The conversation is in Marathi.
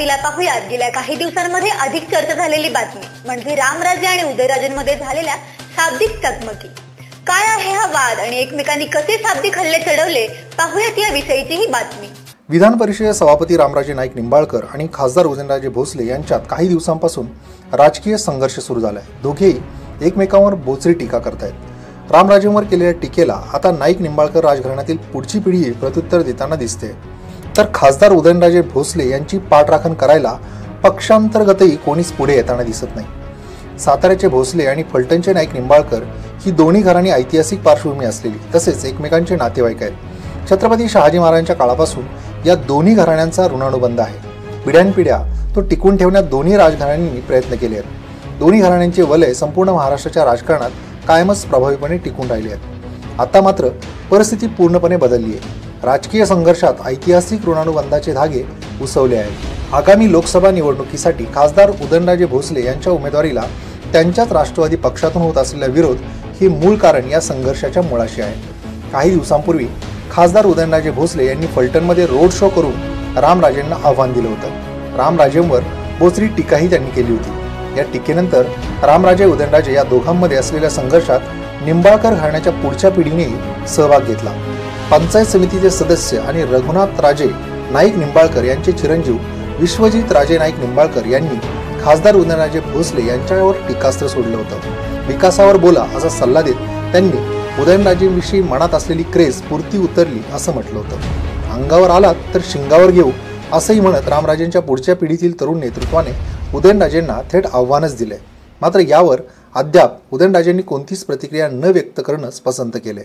तिला पाहूयात. गेल्या काही दिवसांमध्ये अधिक चर्चा झालेली बातमी म्हणजे रामराजे आणि उदयराजेंमध्ये झालेल्या शाब्दिक चकमकी. काय आहे हा वाद आणि एकमेकांनी कसे शाब्दिक हल्ले चढवले? पाहूयात या विषयीची ही बातमी. विधान परिषदेचे सभापती रामराजे नाईक निंबाळकर आणि खासदार उदयनराजे भोसले यांच्यात काही दिवसांपासून राजकीय संघर्ष सुरू झालाय. दोघेही एकमेकांवर बोचरी टीका करतायत. रामराजेंवर केलेल्या टीकेला आता नाईक निंबाळकर राजघराण्यातील पुढची पिढी प्रत्युत्तर देताना दिसते तर खासदार उदयनराजे भोसले यांची पाठराखण करायला पक्षांतर्गतही कोणीच पुढे येताना दिसत नाही. साताऱ्याचे भोसले आणि फलटणचे नाईक निंबाळकर ही दोन्ही घराणी ऐतिहासिक पार्श्वभूमी असलेली तसेच एकमेकांचे नातेवाईक आहेत. छत्रपती शहाजी महाराजांच्या काळापासून या दोन्ही घराण्यांचा ऋणानुबंध आहे. पिढ्यानपिढ्या तो टिकून ठेवण्यात दोन्ही राजघराण्यांनी प्रयत्न केले आहेत. दोन्ही घराण्यांचे वलय संपूर्ण महाराष्ट्राच्या राजकारणात कायमच प्रभावीपणे टिकून राहिले आहेत. आता मात्र परिस्थिती पूर्णपणे बदलली आहे. राजकीय संघर्षात ऐतिहासिक ऋणानुबंधाचे धागे उसवले आहेत. आगामी लोकसभा निवडणुकीसाठी खासदार उदयनराजे भोसले यांच्या उमेदवारीला त्यांच्याच राष्ट्रवादी पक्षातून होत असलेला विरोध हे मूळ कारण या संघर्षाच्या मुळाशी आहे. काही दिवसांपूर्वी खासदार उदयनराजे भोसले यांनी फलटणमध्ये रोड शो करून रामराजेंना आव्हान दिलं होतं. रामराजेंवर बोचरी टीकाही त्यांनी केली होती. या टीकेनंतर रामराजे उदयनराजे या दोघांमध्ये असलेल्या संघर्षात निंबाळकर घराण्याच्या पुढच्या पिढीनेही सहभाग घेतला. पंचायत समितीचे सदस्य आणि रघुनाथ राजे नाईक निंबाळकर यांचे चिरंजीव विश्वजित राजे नाईक निंबाळकर यांनी खासदार उदयनराजे भोसले यांच्यावर टीकास्त्र सोडलं होतं. विकासावर बोला असा सल्ला देत त्यांनी उदयनराजेंविषयी मनात असलेली क्रेज पुरती उतरली असं म्हटलं होतं. अंगावर आलात तर शिंगावर घेऊ असंही म्हणत रामराजेंच्या पुढच्या पिढीतील तरुण नेतृत्वाने उदयनराजेंना थेट आव्हानच दिले मात्र यावर अद्याप उदयनराजेंनी कोणतीच प्रतिक्रिया न व्यक्त करणंच पसंत केले